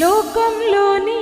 లోకంలోని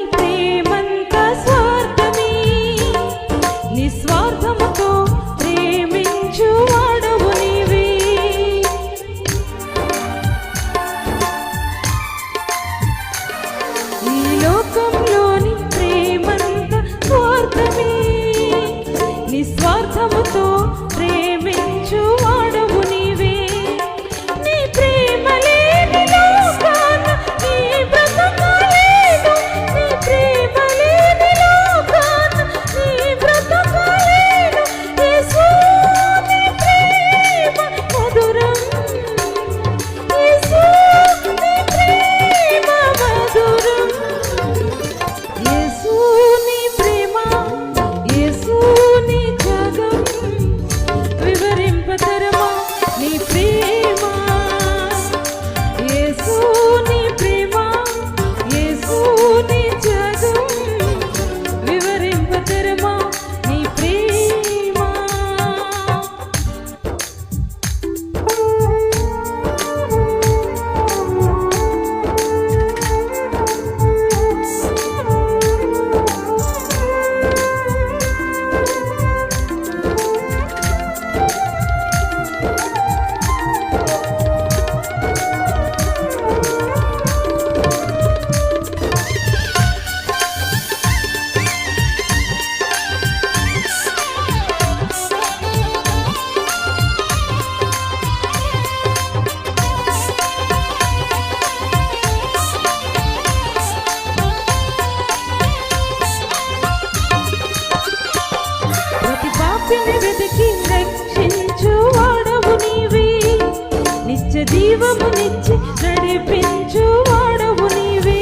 జీవమునిచ్చి నడిపించు వాడవు నీవే.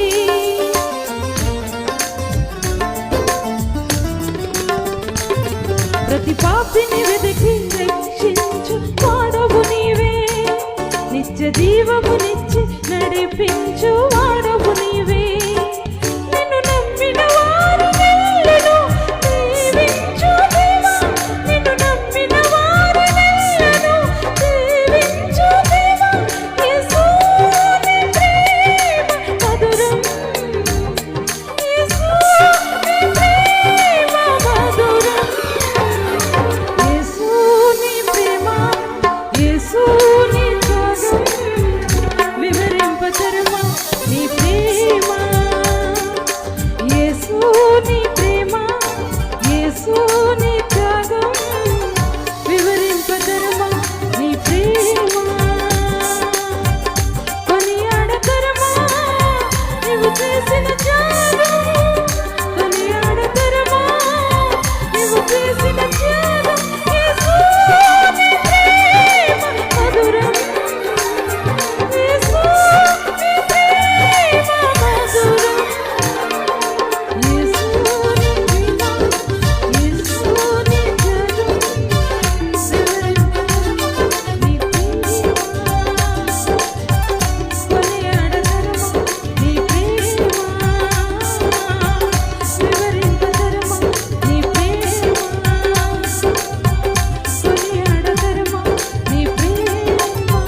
ప్రతి పాపిని వెతికి రక్షించు వాడవు నీవే. నిత్య జీవమునిచ్చి నడిపించు వాడవు నీవే.